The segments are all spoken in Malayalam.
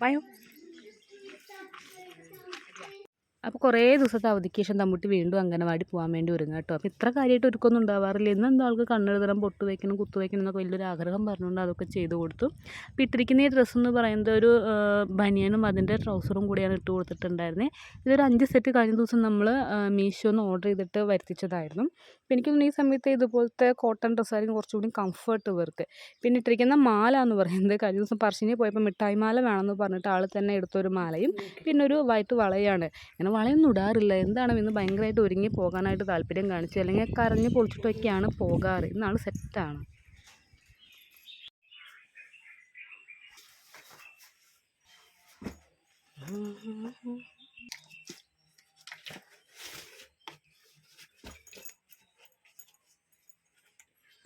വായോ അപ്പോൾ കുറേ ദിവസത്തെ അവധിക്ക് ശേഷം തമ്മുട്ടി വീണ്ടും അംഗനവാടി പോകാൻ വേണ്ടി ഒരുങ്ങുക കേട്ടോ. അപ്പോൾ ഇത്ര കാര്യമായിട്ട് ഒരുക്കൊന്നും ഉണ്ടാവാറില്ല. ഇന്ന് എന്താ ആൾക്ക് കണ്ണെഴുതണം പൊട്ട് വയ്ക്കണം കുത്തു വയ്ക്കണം എന്നൊക്കെ വലിയൊരു ആഗ്രഹം പറഞ്ഞുകൊണ്ട് അതൊക്കെ ചെയ്ത് കൊടുത്തു. അപ്പോൾ ഇട്ടിരിക്കുന്ന ഈ ഡ്രസ്സ് എന്ന് പറയുന്നത് ഒരു ബനിയനും അതിന്റെ ട്രൗസറും കൂടിയാണ് ഇട്ട് കൊടുത്തിട്ടുണ്ടായിരുന്നത് ഇതൊരു അഞ്ച് സെറ്റ് കഴിഞ്ഞ ദിവസം നമ്മൾ മീഷോന്ന് ഓർഡർ ചെയ്തിട്ട് വരുത്തിച്ചതായിരുന്നു. അപ്പോൾ എനിക്ക് തോന്നുന്നു ഈ സമയത്ത് ഇതുപോലത്തെ കോട്ടൺ ഡ്രസ്സായിരിക്കും കുറച്ചുകൂടി കംഫർട്ട് ഇവർക്ക്. പിന്നെ ഇട്ടിരിക്കുന്ന മാല എന്ന് പറയുന്നത് കഴിഞ്ഞ ദിവസം പറശ്ശിനി പോയപ്പോൾ മിഠായി മാല വേണമെന്ന് പറഞ്ഞിട്ട് ആൾ തന്നെ എടുത്തൊരു മാലയും പിന്നെ ഒരു വൈറ്റ് വളയാണ്. ഇങ്ങനെ വളയൊന്നും ഇടാറില്ല. എന്താണ് ഇന്ന് ഭയങ്കരമായിട്ട് ഒരുങ്ങി പോകാനായിട്ട് താല്പര്യം കാണിച്ചു അല്ലെങ്കിൽ കരഞ്ഞ് പൊളിച്ചിട്ടൊക്കെയാണ് പോകാറ്. ഇന്നാൾ സെറ്റാണ്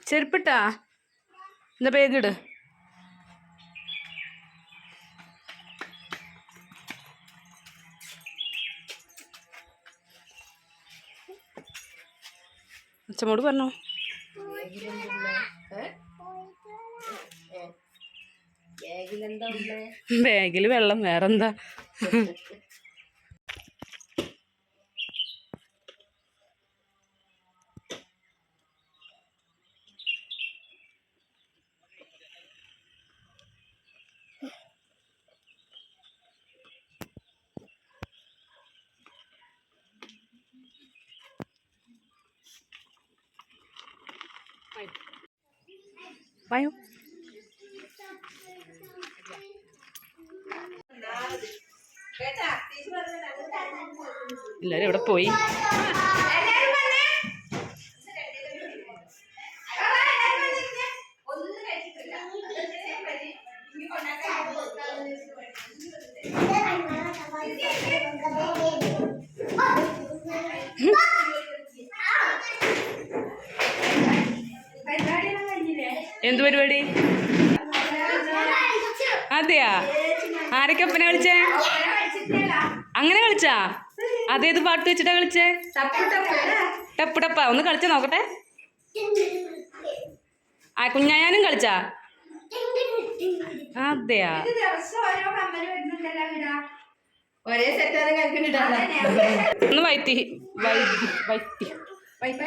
ചെരുപ്പിട്ടാ? എന്താ പേജിട് അച്ഛമ്മോട് പറഞ്ഞോ ബാഗിൽ വെള്ളം വേറെന്താ വായോ എല്ലാരും എവിടെ പോയി? എന്ത് പരിപാടി? അതെയാ? ആരൊക്കെ അപ്പനെ കളിച്ചേ? അങ്ങനെ കളിച്ചാ? അതേത് പാട്ട് വെച്ചിട്ടാ കളിച്ചേ? ടപ്പ് ടപ്പ. ഒന്ന് കളിച്ച നോക്കട്ടെ. ആ കുഞ്ഞായാനും കളിച്ചാ? അതെയാ? ഒരേ സെറ്റാണ് വൈത്തി വൈത്തി വൈറ്റി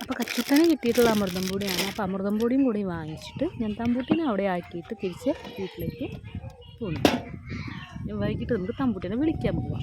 അപ്പോൾ കച്ചിത്തനെ കിട്ടിയിട്ടുള്ള അമൃതം പൊടിയാണ്. അപ്പോൾ അമൃതം പൊടിയും കൂടി വാങ്ങിച്ചിട്ട് ഞാൻ തമ്പൂട്ടിനെ അവിടെ ആക്കിയിട്ട് തിരിച്ച് വീട്ടിലേക്ക് പോകുന്നു. വൈകിട്ട് നമുക്ക് തമ്പൂട്ടിനെ വിളിക്കാൻ പോവാം.